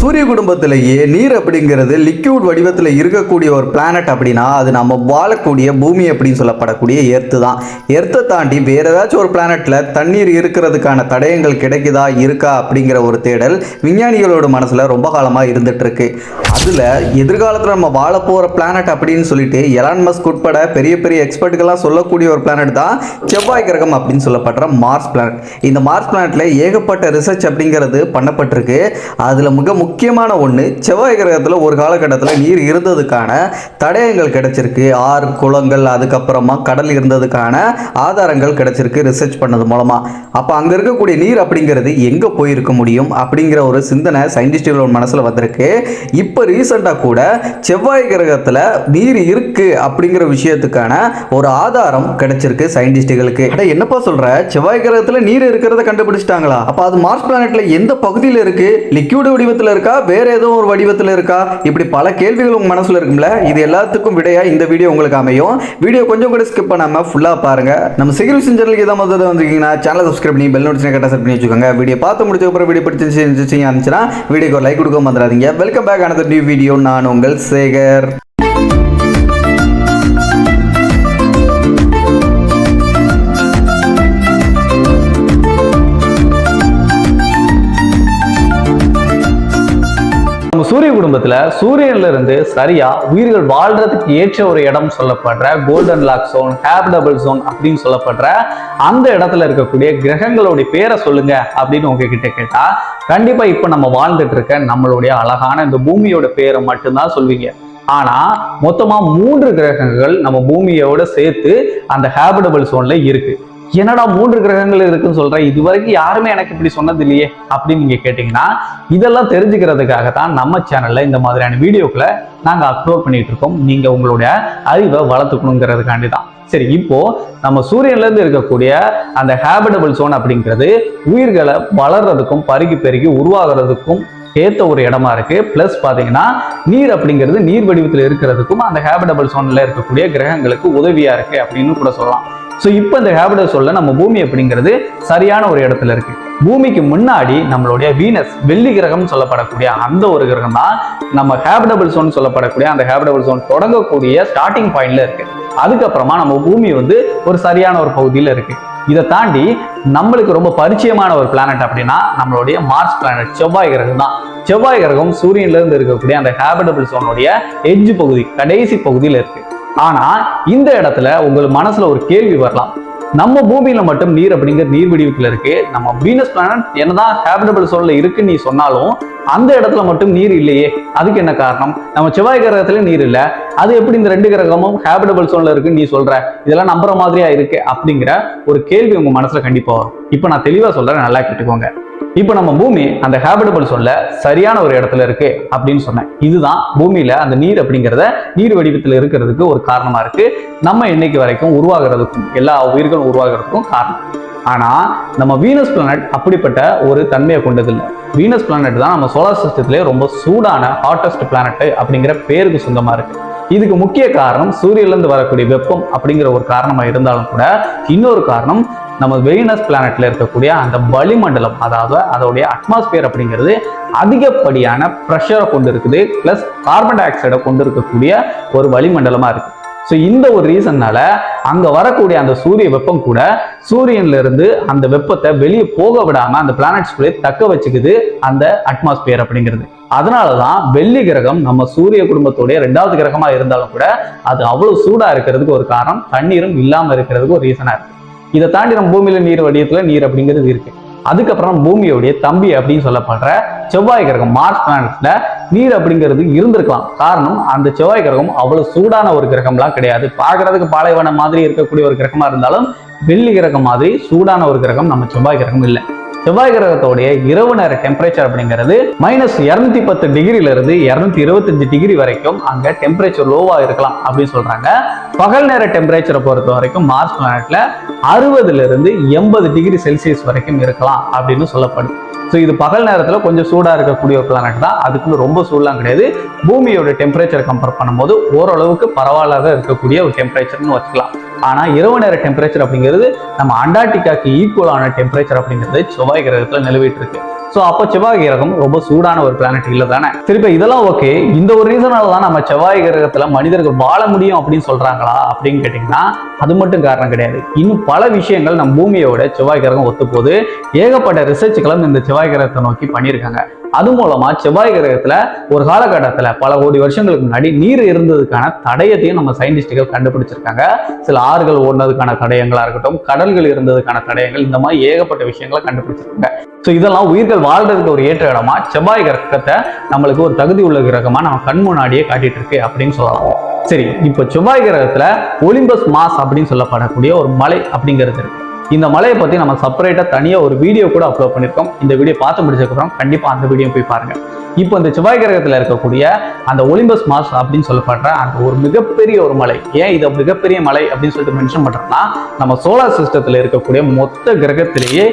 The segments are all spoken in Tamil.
சூரிய குடும்பத்திலேயே நீர் அப்படிங்கிறது லிக்யூட் வடிவத்தில் இருக்கக்கூடிய ஒரு பிளானட் அப்படின்னா அது நம்ம வாழக்கூடிய பூமி அப்படின்னு சொல்லப்படக்கூடிய எர்த்து தான். எர்த்தை தாண்டி வேற ஏதாச்சும் ஒரு பிளானட்ல தண்ணீர் இருக்கிறதுக்கான தடயங்கள் கிடைக்குதா இருக்கா அப்படிங்கிற ஒரு தேடல் விஞ்ஞானிகளோட மனசுல ரொம்ப காலமாக இருந்துட்டு இருக்கு அதுல எதிர்காலத்தில் நம்ம வாழ போற பிளானட் அப்படின்னு சொல்லிட்டு எலான் மஸ்க் உட்பட பெரிய பெரிய எக்ஸ்பர்ட்டுகள்லாம் சொல்லக்கூடிய ஒரு பிளானட் தான் செவ்வாய் கிரகம் அப்படின்னு சொல்லப்படுற மார்ஸ் பிளானட் இந்த மார்ஸ் பிளானட்ல ஏகப்பட்ட ரிசர்ச் அப்படிங்கிறது பண்ணப்பட்டிருக்கு. அதில் மிக முக்கிய முக்கியமான ஒன்று செவ்வாய் கிரகத்தில் ஒரு காலகட்டத்தில் நீர் இருந்ததுக்கான தடயங்கள் கிடைச்சிருக்கு. ஆறு குளங்கள் அதுக்கப்புறமா கடல் இருந்ததுக்கான ஆதாரங்கள் கிடைச்சிருக்கு ரிசர்ச் பண்ணது மூலமாக அப்போ அங்கே இருக்கக்கூடிய நீர் அப்படிங்கிறது எங்கே போயிருக்க முடியும் அப்படிங்கிற ஒரு சிந்தனை சயின்டிஸ்டுகளோட மனசில் வந்திருக்கு. இப்போ ரீசெண்டாக கூட செவ்வாய் கிரகத்தில் நீர் இருக்குது அப்படிங்கிற விஷயத்துக்கான ஒரு ஆதாரம் கிடைச்சிருக்கு சயின்டிஸ்டுகளுக்கு அட என்னப்பா சொல்கிற செவ்வாய் கிரகத்தில் நீர் இருக்கிறத கண்டுபிடிச்சிட்டாங்களா? அப்போ அது மார்ஸ் பிளானெட்டில் எந்த பகுதியில் இருக்குது லிக்யூட் வடிவத்தில் இருக்கா? வேற ஏதோ ஒரு வடிவத்தில் இருக்கா? இப்படி பல கேள்விகள் உங்க மனசுல இருக்கும்ல? இது எல்லாத்துக்கும் விடையா இந்த வீடியோ உங்களுக்கு அமையும். வீடியோ கொஞ்சம் கூட ஸ்கிப் பண்ணாம ஃபுல்லா பாருங்க. நம்ம சிகிரிசன் சேனலுக்கு இதான் முதல்ல வந்துருக்கீங்கன்னா சேனல் சப்ஸ்கிரைப் பண்ணி பெல் நோட்டிஸ் கரெக்டாக செட் பண்ணி வச்சுக்கோங்க. வீடியோ பார்த்து முடிச்ச அப்புறம் வீடியோ பிடிச்சி இருந்துச்சுன்னா வீடியோக்கு லைக் கொடுக்க மறந்துடாதீங்க. வெல்கம் பேக் ஆனது நியூ வீடியோ நான் உங்கள் சேகர். குடும்பத்துல சூரியன்ல இருந்து சரியா உயிர்கள் வாழ்றதுக்கு ஏற்ற ஒரு இடம் சொல்லப்படுற golden lock zone habitable zone அப்படின்னு சொல்லப்படுற அந்த இடத்துல இருக்கக்கூடிய கிரகங்களுடைய பேரை சொல்லுங்க அப்படின்னு உங்ககிட்ட கேட்டா கண்டிப்பா இப்ப நம்ம வாழ்ந்துட்டு இருக்க நம்மளுடைய அழகான இந்த பூமியோட பேரை மட்டும்தான் சொல்வீங்க. ஆனா மொத்தமா மூன்று கிரகங்கள் நம்ம பூமியோட சேர்த்து அந்த ஹேபிடபிள் சோன்ல இருக்கு. என்னடா மூன்று கிரகங்கள் இருக்குன்னு சொல்றேன் இது வரைக்கும் யாருமே எனக்கு இப்படி சொன்னது இல்லையே அப்படின்னு நீங்க கேட்டீங்கன்னா இதெல்லாம் தெரிஞ்சுக்கிறதுக்காக தான் நம்ம சேனல்ல இந்த மாதிரியான வீடியோக்களை நாங்க அப்லோட் பண்ணிட்டு இருக்கோம். நீங்க உங்களுடைய அறிவை வளர்த்துக்கணுங்கிறதுக்காண்டி தான் சரி இப்போ நம்ம சூரியன்ல இருந்து இருக்கக்கூடிய அந்த ஹேபிடபிள் சோன் அப்படிங்கிறது உயிர்களை வளர்றதுக்கும் பருகி பெருகி உருவாகிறதுக்கும் ஏற்ற ஒரு இடமா இருக்கு. பிளஸ் பாத்தீங்கன்னா நீர் அப்படிங்கிறது நீர் வடிவத்தில் இருக்கிறதுக்கும் அந்த ஹேபிடபிள் சோனில் இருக்கக்கூடிய கிரகங்களுக்கு உதவியா இருக்கு அப்படின்னு கூட சொல்லலாம். ஸோ இப்போ இந்த ஹேபிடல் சொல்ல நம்ம பூமி அப்படிங்கிறது சரியான ஒரு இடத்துல இருக்கு. பூமிக்கு முன்னாடி நம்மளுடைய வீனஸ் வெள்ளி கிரகம் சொல்லப்படக்கூடிய அந்த ஒரு கிரகம் தான் நம்ம ஹேபிடபிள் சோன் சொல்லப்படக்கூடிய அந்த ஹேபிடபிள் சோன் தொடங்கக்கூடிய ஸ்டார்டிங் பாயிண்ட்ல இருக்கு. அதுக்கப்புறமா நம்ம பூமி வந்து ஒரு சரியான ஒரு பகுதியில் இருக்கு. இதை தாண்டி நம்மளுக்கு ரொம்ப பரிச்சயமான ஒரு பிளானட் அப்படின்னா நம்மளுடைய மார்ஸ் பிளானட் செவ்வாய் கிரகம் தான். செவ்வாய் கிரகம் சூரியன்ல இருந்து இருக்கக்கூடிய அந்த ஹேபிடபிள் சோனுடைய எஜ்ஜு பகுதி கடைசி பகுதியில் இருக்கு. ஆனா இந்த இடத்துல உங்களுக்கு மனசுல ஒரு கேள்வி வரலாம். நம்ம பூமியில மட்டும் நீர் அப்படிங்கிற நீர் வடிவத்தில் இருக்கு. நம்ம வீனஸ் பிளானட் என்னதான் ஹேபிடபிள் சோன்ல இருக்குன்னு நீ சொன்னாலும் அந்த இடத்துல மட்டும் நீர் இல்லையே. அதுக்கு என்ன காரணம்? நம்ம செவ்வாய் கிரகத்துல நீர் இல்ல. அது எப்படி இந்த ரெண்டு கிரகமும் ஹேபிடபிள் சோன்ல இருக்குன்னு நீ சொல்ற? இதெல்லாம் நம்புற மாதிரியா இருக்கு அப்படிங்கிற ஒரு கேள்வி உங்க மனசுல கண்டிப்பா வரும். இப்போ நான் தெளிவா சொல்றேன் நல்லா கேட்டுக்கோங்க. இப்போ நம்ம பூமி அந்த ஹேபிடபிள் சொல்ல சரியான ஒரு இடத்துல இருக்கு அப்படின்னு சொன்னேன். இதுதான் பூமியில அந்த நீர் அப்படிங்கிறத நீர் வடிவத்தில் இருக்கிறதுக்கு ஒரு காரணமா இருக்கு. நம்ம இன்னைக்கு வரைக்கும் உருவாகிறதுக்கும் எல்லா உயிர்களும் உருவாகிறதுக்கும் காரணம். ஆனா நம்ம வீனஸ் பிளானட் அப்படிப்பட்ட ஒரு தன்மையை கொண்டதில்லை. வீனஸ் பிளானட் தான் நம்ம சோலார் சிஸ்டத்திலே ரொம்ப சூடான ஹாட்டஸ்ட் பிளானட் அப்படிங்கிற பேருக்கு சொந்தமா இருக்கு. இதுக்கு முக்கிய காரணம் சூரியன்லேருந்து வரக்கூடிய வெப்பம் அப்படிங்கிற ஒரு காரணமாக இருந்தாலும் கூட இன்னொரு காரணம் நம்ம வெயினஸ் பிளானட்ல இருக்கக்கூடிய அந்த வளிமண்டலம் அதாவது அதோடைய அட்மாஸ்பியர் அப்படிங்கிறது அதிகப்படியான ப்ரெஷரை கொண்டு இருக்குது பிளஸ் கார்பன் டை ஆக்சைடை கொண்டு இருக்கக்கூடிய ஒரு வளிமண்டலமா இருக்கு. ஸோ இந்த ஒரு ரீசன்னால அங்க வரக்கூடிய அந்த சூரிய வெப்பம் கூட சூரியன்ல இருந்து அந்த வெப்பத்தை வெளியே போக விடாம அந்த பிளானட்ஸ்குள்ளே தக்க வச்சுக்குது அந்த அட்மாஸ்பியர் அப்படிங்கிறது. அதனாலதான் வெள்ளி கிரகம் நம்ம சூரிய குடும்பத்துடைய ரெண்டாவது கிரகமாக இருந்தாலும் கூட அது அவ்வளோ சூடாக இருக்கிறதுக்கு ஒரு காரணம் தண்ணீரும் இல்லாமல் இருக்கிறதுக்கு ஒரு ரீசனாக இருக்குது இதை தாண்டி நம்ம பூமியில நீர் வடிவத்துல நீர் அப்படிங்கிறது இருக்கு. அதுக்கப்புறம் பூமியோடைய தம்பி அப்படின்னு சொல்லப்படுற செவ்வாய் கிரகம் மார்ஸ் பிளானட்ல நீர் அப்படிங்கிறது இருந்திருக்கலாம். காரணம் அந்த செவ்வாய் கிரகம் அவ்வளவு சூடான ஒரு கிரகம்லாம் கிடையாது. பார்க்கறதுக்கு பாலைவனம் மாதிரி இருக்கக்கூடிய ஒரு கிரகமா இருந்தாலும் வெள்ளி கிரகம் மாதிரி சூடான ஒரு கிரகம் நம்ம செவ்வாய் கிரகம் இல்லை. செவ்வாய் கிரகத்தோடைய இரவு நேர டெம்பரேச்சர் அப்படிங்கிறது மைனஸ் இருநூத்தி பத்து டிகிரில இருந்து இருநூத்தி இருபத்தஞ்சு டிகிரி வரைக்கும் அங்க டெம்பரேச்சர் லோவா இருக்கலாம் அப்படின்னு சொல்றாங்க. பகல் நேர டெம்பரேச்சரை பொறுத்த வரைக்கும் மார்ச் பிளானட்ல அறுபதுல இருந்து எண்பது டிகிரி செல்சியஸ் வரைக்கும் இருக்கலாம் அப்படின்னு சொல்லப்படுது. ஸோ இது பகல் நேரத்தில் கொஞ்சம் சூடாக இருக்கக்கூடிய ஒரு பிளானட் தான். அதுக்குன்னு ரொம்ப சூடெலாம் கிடையாது. பூமியோட டெம்பரேச்சர் கம்பேர் பண்ணும்போது ஓரளவுக்கு பரவாயில்லாத இருக்கக்கூடிய ஒரு டெம்பரேச்சர்னு வச்சுக்கலாம். ஆனால் இரவு நேர டெம்பரேச்சர் அப்படிங்கிறது நம்ம அண்டார்டிகாக்கு ஈக்குவலான டெம்பரேச்சர் அப்படிங்கிறது செவ்வாய் கிரகத்தில் நிலவிட்டு இருக்கு. ஸோ அப்போ செவ்வாய் கிரகம் ரொம்ப சூடான ஒரு பிளானட் இல்லை தானே? சரி இப்போ இதெல்லாம் ஓகே இந்த ஒரு ரீசனால தான் நம்ம செவ்வாய் கிரகத்தில் மனிதர்கள் வாழ முடியும் அப்படின்னு சொல்றாங்களா அப்படின்னு கேட்டிங்கன்னா அது மட்டும் காரணம் கிடையாது. இன்னும் பல விஷயங்கள் நம்ம பூமியோட செவ்வாய் கிரகம் ஒத்துப்போகுது ஏகப்பட்ட ரிசர்ச்களும் இந்த செவ்வாய் கிரகத்தை நோக்கி பண்ணியிருக்காங்க. அது மூலமா செவ்வாய் கிரகத்துல ஒரு காலகட்டத்துல பல கோடி வருஷங்களுக்கு முன்னாடி நீர் இருந்ததுக்கான தடயத்தையும் நம்ம சயின்டிஸ்டுகள் கண்டுபிடிச்சிருக்காங்க. சில ஆறுகள் ஓடினதுக்கான தடயங்களா இருக்கட்டும் கடல்கள் இருந்ததுக்கான தடயங்கள் இந்த மாதிரி ஏகப்பட்ட விஷயங்களை கண்டுபிடிச்சிருக்காங்க. ஸோ இதெல்லாம் உயிர்கள் வாழ்றதுக்கு ஒரு ஏற்ற இடமா செவ்வாய் கிரகத்தை நம்மளுக்கு ஒரு தகுதி உள்ள கிரகமா நம்ம கண் முன்னாடியே காட்டிட்டு இருக்கு அப்படின்னு சொல்லலாம். சரி இப்போ செவ்வாய் கிரகத்துல ஒலிம்பஸ் மாஸ் அப்படின்னு சொல்லப்படக்கூடிய ஒரு மலை அப்படிங்கிறது இருக்கு. இந்த மலையை பத்தி நம்ம செப்பரேட்டா தனியா ஒரு வீடியோ கூட அப்லோட் பண்ணிருக்கோம். இந்த வீடியோ பார்த்து முடிச்சதுக்கப்புறம் கண்டிப்பா அந்த வீடியோ போய் பாருங்க. இப்போ இந்த செவ்வாய் கிரகத்தில் இருக்கக்கூடிய அந்த ஒலிம்பஸ் மாஸ் அப்படின்னு சொல்லப்படுற அந்த ஒரு மிகப்பெரிய ஒரு மலை. ஏன் இது மிகப்பெரிய மலை அப்படின்னு சொல்லிட்டு மென்ஷன் பண்ணுறோம்னா நம்ம சோலார் சிஸ்டத்தில் இருக்கக்கூடிய மொத்த கிரகத்திலேயே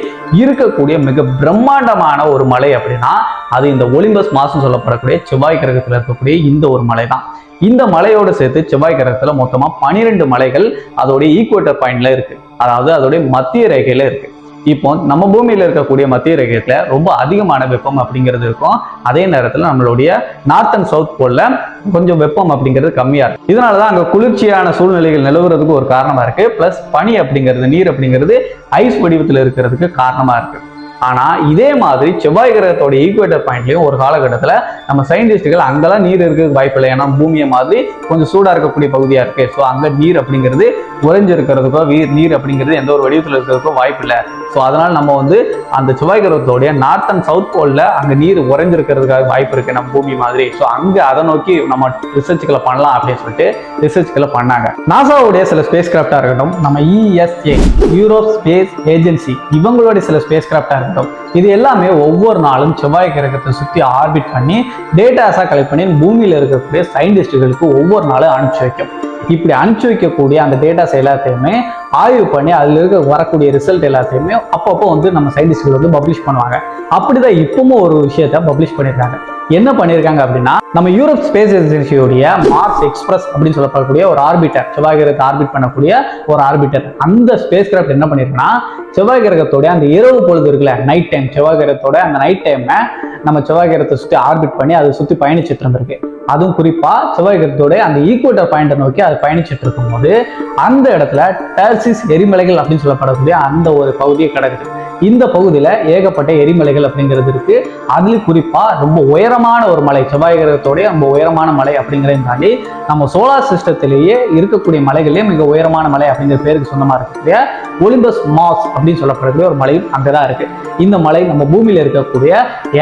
இருக்கக்கூடிய மிக பிரம்மாண்டமான ஒரு மலை அப்படின்னா அது இந்த ஒலிம்பஸ் மாசம் சொல்லப்படக்கூடிய செவ்வாய் கிரகத்தில் இருக்கக்கூடிய இந்த ஒரு மலை தான் இந்த மலையோட சேர்த்து செவ்வாய் கிரகத்தில் மொத்தமாக பனிரெண்டு மலைகள் அதோடைய ஈக்குவேட்டர் பாயிண்ட்ல இருக்கு. அதாவது அதோடைய மத்திய ரேகையில இருக்கு. இப்போ நம்ம பூமியில இருக்கக்கூடிய மத்திய ரேகத்தில் ரொம்ப அதிகமான வெப்பம் அப்படிங்கிறது இருக்கும். அதே நேரத்தில் நம்மளுடைய நார்த் அண்ட் சவுத் போலில் கொஞ்சம் வெப்பம் அப்படிங்கிறது கம்மியா இருக்கு இதனாலதான் அங்க குளிர்ச்சியான சூழ்நிலைகள் நிலவுறதுக்கு ஒரு காரணமா இருக்கு. ப்ளஸ் பனி அப்படிங்கிறது நீர் அப்படிங்கிறது ஐஸ் வடிவத்தில் இருக்கிறதுக்கு காரணமா இருக்கு. ஆனால் இதே மாதிரி செவ்வாய் கிரகத்தோட ஈக்குவேட்டர் பாயிண்ட்லையும் ஒரு காலகட்டத்தில் நம்ம சயின்டிஸ்டுகள் அங்கெல்லாம் நீர் இருக்கிறதுக்கு வாய்ப்பு இல்லை ஏன்னா பூமியை மாதிரி கொஞ்சம் சூடாக இருக்கக்கூடிய பகுதியாக இருக்கு. ஸோ அங்கே நீர் அப்படிங்கிறது உறைஞ்சு இருக்கிறதுக்கோ வீர் நீர் அப்படிங்கிறது எந்த ஒரு வடிவத்தில் இருக்கிறதுக்கோ வாய்ப்பு இல்லை ஸோ அதனால் நம்ம வந்து அந்த செவ்வாய் கிரகத்தோடைய நார்த் அண்ட் சவுத் போலில் அங்கே நீர் உறைஞ்சிருக்கிறதுக்காக வாய்ப்பு இருக்கு நம்ம பூமி மாதிரி. ஸோ அங்கே அதை நோக்கி நம்ம ரிசர்ச்சுகளை பண்ணலாம் அப்படின்னு சொல்லிட்டு ரிசர்ச்சுகளை பண்ணாங்க. நாசாவுடைய சில ஸ்பேஸ் கிராஃப்டாக இருக்கட்டும் நம்ம இஎஸ்ஏ யூரோப் ஸ்பேஸ் ஏஜென்சி இவங்களுடைய சில ஸ்பேஸ் கிராஃப்டாக இருக்கட்டும் இது எல்லாமே ஒவ்வொரு நாளும் செவ்வாய் கிரகத்தை சுற்றி ஆர்பிட் பண்ணி டேட்டாஸாக கலெக்ட் பண்ணி பூமியில் இருக்கக்கூடிய சயின்டிஸ்டுகளுக்கு ஒவ்வொரு நாளும் அனுப்பிச்சு வைக்கும். இப்படி அனுப்பிச்சு வைக்கக்கூடிய அந்த டேட்டாஸ் எல்லாத்தையுமே ஆய்வு பண்ணி அதில் இருக்க வரக்கூடிய ரிசல்ட் எல்லாத்தையுமே அப்பப்போ வந்து நம்ம சயின்டிஸ்ட்கள் வந்து பப்ளிஷ் பண்ணுவாங்க. அப்படிதான் இப்பவும் ஒரு விஷயத்த பப்ளிஷ் பண்ணியிருக்காங்க என்ன பண்ணியிருக்காங்க அப்படின்னா நம்ம யூரோப் ஸ்பேஸ் ஏஜென்சியோடைய மார்ஸ் எக்ஸ்பிரஸ் அப்படின்னு சொல்லப்படக்கூடிய ஒரு ஆர்பிட்டர் செவ்வாய் கிரகத்தை ஆர்பிட் பண்ணக்கூடிய ஒரு ஆர்பிட்டர் அந்த ஸ்பேஸ் கிராஃப்ட் என்ன பண்ணிருக்குன்னா செவ்வாய் கிரகத்தோட அந்த இரவு பொழுது இருக்குல்ல நைட் டைம் செவ்வாய் கிரகத்தோட அந்த நைட் டைம்ல நம்ம செவ்வாய் கிரகத்தை சுற்றி ஆர்பிட் பண்ணி அதை சுற்றி பயணிச்சுட்டு இருந்திருக்கு. அதுவும் குறிப்பாக செவ்வாய் கிரகத்தோட அந்த ஈக்குவேட்டர் பாயிண்டை நோக்கி அது பயணிச்சுட்டு இருக்கும்போது அந்த இடத்துல டர்சிஸ் எரிமலைகள் அப்படின்னு சொல்லப்படக்கூடிய அந்த ஒரு பகுதியை கிடக்குது. இந்த பகுதியில் ஏகப்பட்ட எரிமலைகள் அப்படிங்கிறது இருக்கு. அதுலேயும் குறிப்பாக ரொம்ப உயரமான ஒரு மலை செவ்வாய் கிரகத்தோடைய ரொம்ப உயரமான மலை அப்படிங்கிறதையும் தாண்டி நம்ம சோலார் சிஸ்டத்திலேயே இருக்கக்கூடிய மலைகளிலே மிக உயரமான மலை அப்படிங்கிற பேருக்கு சொந்தமாக இருக்கக்கூடிய ஒலிம்பஸ் மாஸ் அப்படின்னு சொல்லப்படக்கூடிய ஒரு மலையும் அங்கதான் இருக்கு. இந்த மலை நம்ம பூமியில் இருக்கக்கூடிய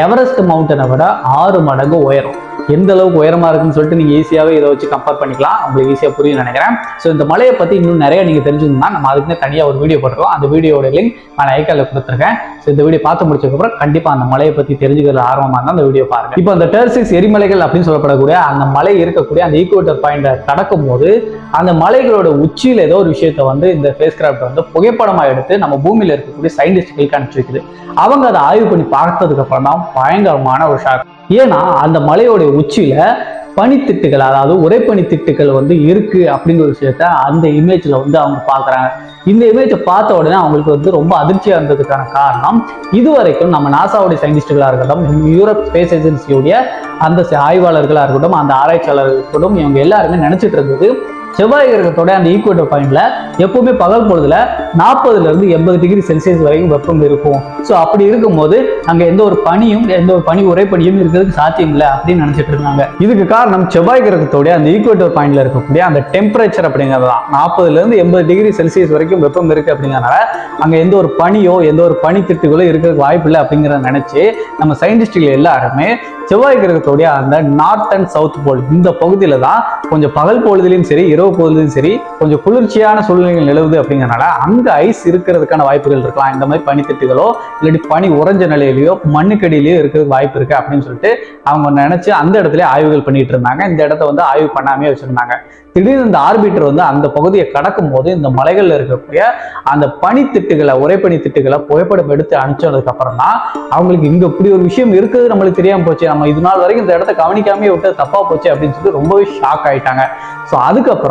எவரெஸ்ட் மவுண்டனை விட ஆறு மடங்கு உயரும். எந்த அளவுக்கு உயரமா இருக்குன்னு சொல்லிட்டு நீங்க ஈஸியாவே இதை வச்சு கம்பேர் பண்ணிக்கலாம். உங்களுக்கு ஈஸியா புரியும் நினைக்கிறேன். ஸோ இந்த மலையை பத்தி இன்னும் நிறைய நீங்க தெரிஞ்சுக்கணும்னா நம்ம அதுக்குன்னு தனியா ஒரு வீடியோ போட்டுருவோம் அந்த வீடியோட லிங்க் நான் ஐக்கால கொடுத்துருக்கேன். ஸோ இந்த வீடியோ பார்த்து முடிச்சதுக்கப்புறம் கண்டிப்பா அந்த மலையை பத்தி தெரிஞ்சுக்கிறது ஆர்வமா இருந்தால் அந்த வீடியோ பாருங்க. இப்போ அந்த டெர்சிக்ஸ் எரிமலைகள் அப்படின்னு சொல்லப்படக்கூடிய அந்த மலை இருக்கக்கூடிய அந்த ஈக்குவேட்டர் பாயிண்ட கடக்கும் போது அந்த மலைகளோட உச்சியில ஏதோ ஒரு விஷயத்த வந்து இந்த ஃபேஸ் கிராஃப்ட் வந்து புகைப்படமா எடுத்து நம்ம பூமியில இருக்கக்கூடிய சயின்டிஸ்ட்களுக்கு அனுப்பிச்சு வைக்குது. அவங்க அதை ஆய்வு பண்ணி பார்த்ததுக்கு அப்புறம் தான் பயங்கரமான ஒரு ஷாக் ஏன்னா அந்த மலையோடைய உச்சியில பனித்திட்டுகள் அதாவது உரைப்பனித்திட்டுகள் வந்து இருக்கு அப்படிங்கிற விஷயத்த அந்த இமேஜ்ல வந்து அவங்க பார்க்கறாங்க. இந்த இமேஜை பார்த்த உடனே அவங்களுக்கு வந்து ரொம்ப அதிர்ச்சியாக இருந்ததுக்கான காரணம் இதுவரைக்கும் நம்ம நாசாவுடைய சயின்டிஸ்டுகளாக இருக்கட்டும் யூரோப் ஸ்பேஸ் ஏஜென்சியுடைய அந்த ஆய்வாளர்களாக இருக்கட்டும் அந்த ஆராய்ச்சியாளர்கள் இருக்கட்டும் இவங்க எல்லாருமே நினைச்சிட்டு இருந்தது செவ்வாய் கிரகத்தோட அந்த ஈக்குவேட்டர் பாயிண்ட்ல எப்பவுமே பகல் பொழுதுல நாற்பதுல இருந்து எண்பது டிகிரி செல்சியஸ் வரைக்கும் வெப்பம் இருக்கும். ஸோ அப்படி இருக்கும்போது அங்க எந்த ஒரு பனியும் எந்த ஒரு பனி உரைப்பனியும் இருக்கிறதுக்கு சாத்தியம் இல்லை அப்படின்னு நினைச்சிட்டு இருந்தாங்க. இதுக்கு காரணம் செவ்வாய் கிரகத்தோட அந்த ஈக்குவேட்டர் பாயிண்ட்ல இருக்கக்கூடிய அந்த டெம்பரேச்சர் அப்படிங்கிறது தான். நாற்பதுல இருந்து எண்பது டிகிரி செல்சியஸ் வரைக்கும் வெப்பம் இருக்கு அப்படிங்கறதுனால அங்க எந்த ஒரு பனியோ எந்த ஒரு பனித்திட்டுகளோ இருக்கிறதுக்கு வாய்ப்பு இல்லை அப்படிங்கிறத நினைச்சு நம்ம சயின்டிஸ்டுகள் எல்லாருமே செவ்வாய் கிரகத்தோடைய அந்த நார்த் அண்ட் சவுத் போல் இந்த பகுதியில தான் கொஞ்சம் பகல் பொழுதுலையும் சரி இரவு பொழுதும் சரி கொஞ்சம் குளிர்ச்சியான சூழ்நிலைகள் நிலவுது அப்படிங்கிறனால அங்கே ஐஸ் இருக்கிறதுக்கான வாய்ப்புகள் இருக்கலாம். இந்த மாதிரி பனித்திட்டுகளோ இல்லாட்டி பனி உறைஞ்ச நிலையிலையோ மண்ணுக்கடியிலையோ இருக்கிறதுக்கு வாய்ப்பு இருக்கு அப்படின்னு சொல்லிட்டு அவங்க நினைச்சு அந்த இடத்துல ஆய்வுகள் பண்ணிட்டு இருந்தாங்க. இந்த இடத்த வந்து ஆய்வு பண்ணாமே வச்சிருந்தாங்க. திடீர்னு இந்த ஆர்பிட்டர் வந்து அந்த பகுதியை கடக்கும் போது இந்த மலைகள்ல இருக்கக்கூடிய அந்த பனித்திட்டுகளை உரைப்பனி திட்டுகளை புகைப்படம் எடுத்து அனுப்பிச்சதுக்கு அப்புறம் தான் அவங்களுக்கு இங்க இப்படி ஒரு விஷயம் இருக்குது நம்மளுக்கு தெரியாமல் போச்சு. நம்ம இது நாள் வரைக்கும் இந்த இடத்த கவனிக்காமே விட்டு தப்பாக போச்சு அப்படின்னு சொல்லிட்டு ரொம்பவே ஷாக் ஆயிட்டாங்க. ஸோ அதுக்கப்புறம்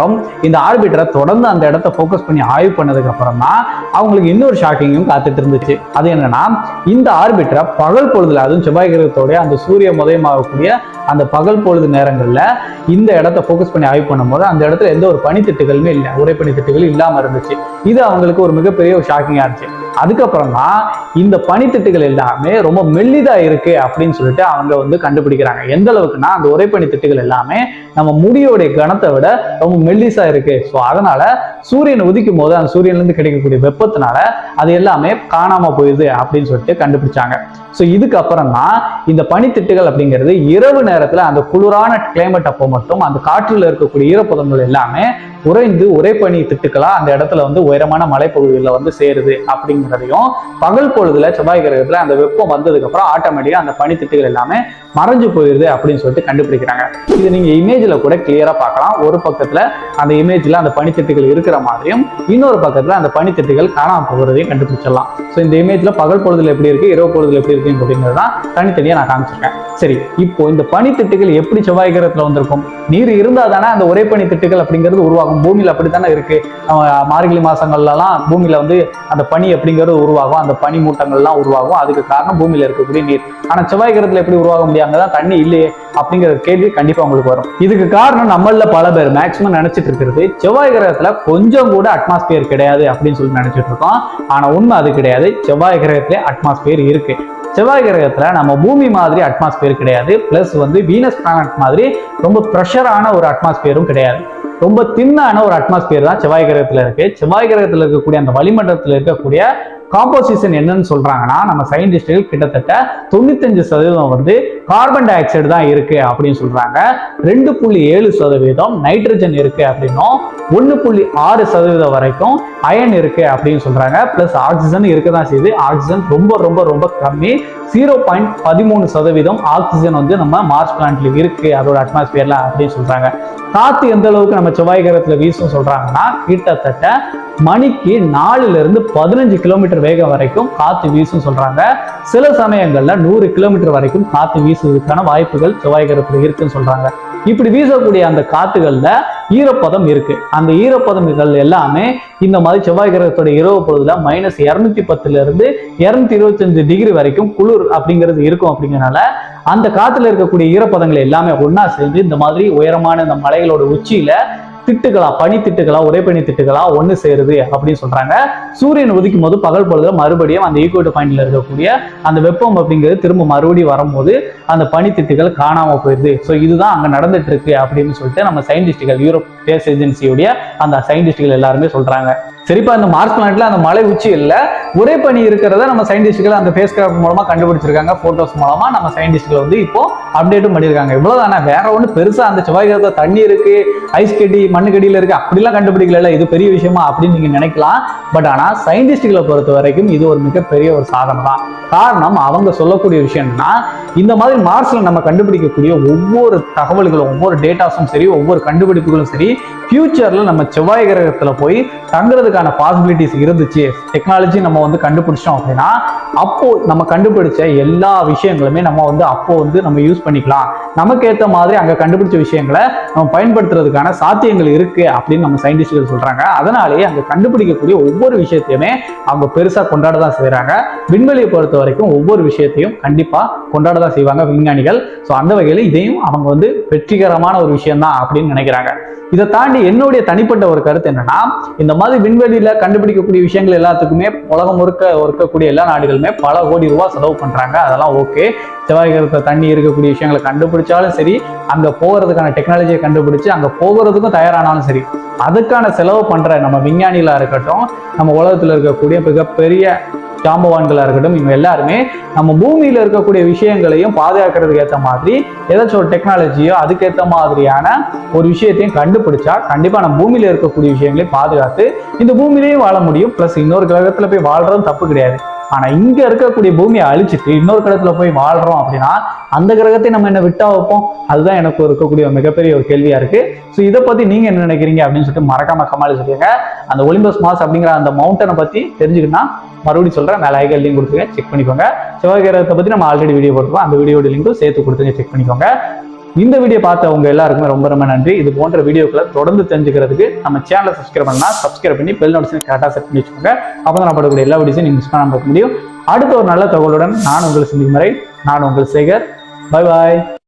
இந்த ஆர்பிட்டரை தொடர்ந்து அந்த இடத்த ஃபோக்கஸ் பண்ணி ஆய்வு பண்ணதுக்கு அப்புறம் தான் அவங்களுக்கு இன்னொரு ஷாக்கிங்கும் காத்துட்டு இருந்துச்சு. அது என்னன்னா இந்த ஆர்பிட்டரை பகல் பொழுதுல அதுவும் செவ்வாய் கிரகத்தோடைய அந்த சூரிய உதயமாகக்கூடிய அந்த பகல் பொழுது நேரங்கள்ல இந்த இடத்த ஃபோக்கஸ் பண்ணி ஆய்வு பண்ணும்போது அந்த இடத்துல எந்த ஒரு பனித்திட்டுகளுமே இல்லை உரை பனித்திட்டுகள் இல்லாம இருந்துச்சு. இது அவங்களுக்கு ஒரு மிகப்பெரிய ஒரு ஷாக்கிங்கா இருந்துச்சு. அதுக்கப்புறம் தான் இந்த பனித்திட்டுகள் எல்லாமே ரொம்ப மெல்லிதா இருக்கு அப்படின்னு சொல்லிட்டு அவங்க வந்து கண்டுபிடிக்கிறாங்க. எந்த அளவுக்குன்னா அந்த உரை பனித்திட்டுகள் எல்லாமே நம்ம முடியோடைய கனத்தை விட ரொம்ப மெல்லிசா இருக்கு. ஸோ அதனால சூரியன் உதிக்கும் போது அந்த சூரியன்ல இருந்து கிடைக்கக்கூடிய வெப்பத்தினால அது எல்லாமே காணாம போயிடுது அப்படின்னு சொல்லிட்டு கண்டுபிடிச்சாங்க. ஸோ இதுக்கப்புறம் தான் இந்த பனித்திட்டுகள் அப்படிங்கிறது இரவு நேரத்துல அந்த குளிரான கிளைமேட் அப்போ மட்டும் அந்த காற்றில் இருக்கக்கூடிய ஈரப்பதங்கள் எல்லாமே உறைந்து உரைப்பனி திட்டுக்களா? அந்த இடத்துல வந்து உயரமான மலைப்பகுதிகளில் வந்து சேருது அப்படிங்கிறதையும் பகல் பொழுதுல செவ்வாய் கிரகத்துல அந்த வெப்பம் வந்ததுக்கு அப்புறம் ஆட்டோமேட்டிக்கா அந்த பனித்திட்டுகள் எல்லாமே மறைஞ்சு போயிருது அப்படின்னு சொல்லிட்டு கண்டுபிடிக்கிறாங்க. இது நீங்க இமேஜ்ல கூட கிளியரா பார்க்கலாம். ஒரு பக்கத்துல அந்த இமேஜ்ல அந்த பனித்திட்டுகள் இருக்கிற மாதிரியும் இன்னொரு பக்கத்துல அந்த பனித்திட்டுகள் காணாம போகிறதையும் கண்டுபிடிச்சிடலாம். ஸோ இந்த இமேஜ்ல பகல் பொழுதுல எப்படி இருக்கு இரவு பொழுதுல எப்படி இருக்கு அப்படிங்கிறது தான் தனித்தனியா நான் காமிச்சிருக்கேன். சரி இப்போ இந்த பனித்திட்டுகள் எப்படி செவ்வாய் கிரகத்துல வந்திருக்கும்? நீர் இருந்தா தானே அந்த ஒரே பனி திட்டுகள் அப்படிங்கிறது உருவாகும். பூமியில அப்படித்தானே இருக்கு? மார்கழி மாசங்கள்லாம் பூமியில வந்து அந்த பனி அப்படிங்கிறது உருவாகும். அந்த பனி மூட்டங்கள்லாம் உருவாகும். அதுக்கு காரணம் பூமியில இருக்கக்கூடிய நீர். ஆனா செவ்வாய் கிரகத்துல எப்படி உருவாக முடியும்? அங்கதான் தண்ணி இல்லையே அப்படிங்கிற கேள்வி கண்டிப்பா உங்களுக்கு வரும். இதுக்கு காரணம் நம்மள பல பேர் மேக்சிமம் நினைச்சிட்டு இருக்கிறது செவ்வாய் கிரகத்துல கொஞ்சம் கூட அட்மாஸ்பியர் கிடையாது அப்படின்னு சொல்லி நினைச்சிட்டு இருக்கோம். ஆனா உண்மை அது கிடையாது. செவ்வாய் கிரகத்திலே அட்மாஸ்பியர் இருக்கு. செவ்வாய் கிரகத்துல நம்ம பூமி மாதிரி அட்மாஸ்பியர் கிடையாது. ப்ளஸ் வந்து வீனஸ் பிளானட் மாதிரி ரொம்ப ப்ரெஷரான ஒரு அட்மாஸ்பியரும் கிடையாது. ரொம்ப தின்னான ஒரு அட்மாஸ்பியர் தான் செவ்வாய் கிரகத்தில் இருக்குது செவ்வாய் கிரகத்தில் இருக்கக்கூடிய அந்த வளிமண்டலத்தில் இருக்கக்கூடிய காம்போசிஷன் என்னன்னு சொல்றாங்கன்னா நம்ம சயின்டிஸ்டுகள் கிட்டத்தட்ட தொண்ணூத்தஞ்சு சதவீதம் வந்து கார்பன் டை ஆக்சைடு தான் இருக்கு அப்படின்னு சொல்றாங்க. ரெண்டு புள்ளி ஏழு சதவீதம் நைட்ரஜன் இருக்கு அப்படின்னும் ஒன்று புள்ளி ஆறு சதவீதம் வரைக்கும் அயன் இருக்கு அப்படின்னு சொல்றாங்க. பிளஸ் ஆக்சிஜன் இருக்க தான் செய்யுது. ஆக்சிஜன் ரொம்ப ரொம்ப ரொம்ப கம்மி. ஜீரோ பாயிண்ட் பதிமூணு சதவீதம் ஆக்சிஜன் வந்து நம்ம மார்ஸ் பிளான்ட்ல இருக்கு அதோட அட்மாஸ்பியர்ல அப்படின்னு சொல்றாங்க. காத்து எந்த அளவுக்கு நம்ம செவ்வாய் கிரகத்துல வீசும் சொல்றாங்கன்னா கிட்டத்தட்ட மணிக்கு நாலுல இருந்து பதினஞ்சு கிலோமீட்டர் கிலோமீட்டர் வேகம் வரைக்கும் காற்று வீசும் சொல்றாங்க. சில சமயங்கள்ல நூறு கிலோமீட்டர் வரைக்கும் காற்று வீசுவதற்கான வாய்ப்புகள் செவ்வாய் கிரகத்தில் இருக்குன்னு சொல்றாங்க. இப்படி வீசக்கூடிய அந்த காத்துகள்ல ஈரப்பதம் இருக்கு. அந்த ஈரப்பதங்கள் எல்லாமே இந்த மாதிரி செவ்வாய் கிரகத்தோட இரவு பொழுதுல மைனஸ் இரநூத்தி பத்துல இருந்து இரநூத்தி இருபத்தி அஞ்சு டிகிரி வரைக்கும் குளிர் அப்படிங்கிறது இருக்கும் அப்படிங்கிறனால அந்த காத்துல இருக்கக்கூடிய ஈரப்பதங்கள் எல்லாமே ஒன்னா சேர்ந்து இந்த மாதிரி உயரமான இந்த மலைகளோட உச்சியில திட்டுகளா பனி திட்டுகளா ஒரே பனி திட்டுகளா ஒண்ணு சேருது அப்படின்னு சொல்றாங்க. சூரியன் உதிக்கும் போது பகல் பொழுதுல மறுபடியும் அந்த ஈக்குவல் பாயிண்ட்ல இருக்கக்கூடிய அந்த வெப்பம் அப்படிங்கிறது திரும்ப மறுபடியும் வரும்போது அந்த பனி திட்டுகள் காணாம போயிருது. ஸோ இதுதான் அங்க நடந்துட்டு இருக்கு அப்படின்னு சொல்லிட்டு நம்ம சயின்டிஸ்டுகள் யூரோப் ஸ்பேஸ் ஏஜென்சியுடைய அந்த சயின்டிஸ்டுகள் எல்லாருமே சொல்றாங்க. சரிப்பா அந்த மார்ஸ் பிளானட்ல அந்த மலை உச்சி இல்லை. ஒரே பனி இருக்கிறத நம்ம சயின்டிஸ்டுகள் அந்த ஃபேஸ் கிராஃப்ட் மூலமா கண்டுபிடிச்சிருக்காங்க போட்டோஸ் மூலமா நம்ம சயின்டிஸ்ட்கள் வந்து இப்போ அப்டேட்டும் பண்ணியிருக்காங்க இவ்வளவுதானே? வேற ஒன்று பெருசா அந்த செவ்வாய் கிரகத்துல தண்ணி இருக்கு ஐஸ் கட்டி மண்ணு கடியில இருக்கு அப்படிலாம் கண்டுபிடிக்கல இது பெரிய விஷயமா அப்படின்னு நீங்க நினைக்கலாம். பட் ஆனா சயின்டிஸ்டுகளை பொறுத்த வரைக்கும் இது ஒரு மிகப்பெரிய ஒரு சாதனை தான். காரணம் அவங்க சொல்லக்கூடிய விஷயம் என்னன்னா இந்த மாதிரி மார்ஸ்ல நம்ம கண்டுபிடிக்கக்கூடிய ஒவ்வொரு தகவல்களும் ஒவ்வொரு டேட்டாஸும் சரி ஒவ்வொரு கண்டுபிடிப்புகளும் சரி ஃபியூச்சர்ல நம்ம செவ்வாய் கிரகத்துல போய் தங்குறதுக்கு பண்ணுறதுக்கான பாசிபிலிட்டிஸ் இருந்துச்சு டெக்னாலஜி நம்ம வந்து கண்டுபிடிச்சோம் அப்படின்னா அப்போ நம்ம கண்டுபிடிச்ச எல்லா விஷயங்களுமே நம்ம வந்து அப்போ வந்து நம்ம யூஸ் பண்ணிக்கலாம். நமக்கு ஏத்த மாதிரி அங்கே கண்டுபிடிச்ச விஷயங்களை நம்ம பயன்படுத்துறதுக்கான சாத்தியங்கள் இருக்கு அப்படின்னு நம்ம சயின்டிஸ்ட்கள் சொல்றாங்க. அதனாலேயே அங்கே கண்டுபிடிக்கக்கூடிய ஒவ்வொரு விஷயத்தையுமே அவங்க பெருசாக கொண்டாட தான் செய்கிறாங்க விண்வெளியை பொறுத்த வரைக்கும் ஒவ்வொரு விஷயத்தையும் கண்டிப்பாக கொண்டாட தான் செய்வாங்க விஞ்ஞானிகள். ஸோ அந்த வகையில் இதையும் அவங்க வந்து வெற்றிகரமான ஒரு விஷயம் தான் அப்படின்னு நினைக்கிறாங்க. இதை தாண்டி என்னுடைய தனிப்பட்ட ஒரு கருத்து என்னன்னா இந்த மாதிரி விண்வெளி விண்வெளியில கண்டுபிடிக்கக்கூடிய விஷயங்கள் எல்லாத்துக்குமே உலகம் முழுக்க இருக்கக்கூடிய எல்லா நாடுகளுமே பல கோடி ரூபாய் செலவு பண்றாங்க. அதெல்லாம் ஓகே. செவ்வாய் கிரகத்துல தண்ணி இருக்கக்கூடிய விஷயங்களை கண்டுபிடிச்சாலும் சரி அங்க போகிறதுக்கான டெக்னாலஜியை கண்டுபிடிச்சு அங்க போகிறதுக்கும் தயாரானாலும் சரி அதுக்கான செலவு பண்ற நம்ம விஞ்ஞானிகளா இருக்கட்டும் நம்ம உலகத்தில் இருக்கக்கூடிய மிகப்பெரிய ஜாம்பவான்களாக இருக்கட்டும் இவங்க எல்லாருமே நம்ம பூமியில் இருக்கக்கூடிய விஷயங்களையும் பாதுகாக்கிறதுக்கு ஏற்ற மாதிரி ஏதாச்சும் ஒரு டெக்னாலஜியோ அதுக்கேற்ற மாதிரியான ஒரு விஷயத்தையும் கண்டுபிடிச்சா கண்டிப்பாக நம்ம பூமியில் இருக்கக்கூடிய விஷயங்களையும் பாதுகாத்து இந்த பூமியிலையும் வாழ முடியும். ப்ளஸ் இன்னொரு கிரகத்தில் போய் வாழ்றதும் தப்பு கிடையாது. ஆனா இங்க இருக்கக்கூடிய பூமியை அழிச்சிட்டு இன்னொரு கிரகத்துல போய் வாழ்றோம் அப்படின்னா அந்த கிரகத்தை நம்ம என்ன விட்டா வைப்போம்? அதுதான் எனக்கு இருக்கக்கூடிய மிகப்பெரிய ஒரு கேள்வியா இருக்கு. ஸோ இதை பத்தி நீங்க என்ன நினைக்கிறீங்க அப்படின்னு சொல்லிட்டு மறக்காம கமாலி சொல்லுங்க. அந்த ஒலிம்பஸ் மாஸ் அப்படிங்கிற அந்த மவுண்டனை பத்தி தெரிஞ்சுக்கிட்டா மறுபடியும் சொல்கிறேன் மேலே ஐகல் லிங்க் கொடுத்துருங்க. செக் பண்ணிக்கோங்க. சிவகிரகத்தை பற்றி நம்ம ஆல்ரெடி வீடியோ போட்டுருவோம் அந்த வீடியோட லிங்க்கும் சேர்த்து கொடுத்துங்க செக் பண்ணிக்கோங்க. இந்த வீடியோ பார்த்த உங்க எல்லாருக்குமே ரொம்ப ரொம்ப நன்றி. இது போன்ற வீடியோக்களை தொடர்ந்து தெரிஞ்சுக்கிறதுக்கு நம்ம சேனலை சப்ஸ்கிரைப் பண்ணா சப்ஸ்கிரைப் பண்ணி பெல் நோட்டிஃபிகேஷன் கரெக்டாக செட் பண்ணி வச்சுக்கோங்க. அப்போ தான் நான் படக்கூடிய எல்லா வீடியோஸையும் நீங்கள் மிஸ் பண்ணாமல் பார்க்க முடியும். அடுத்த ஒரு நல்ல தகவலுடன் நான் உங்களை சந்திக்கும் வரை நான் உங்கள் சேகர். Bye bye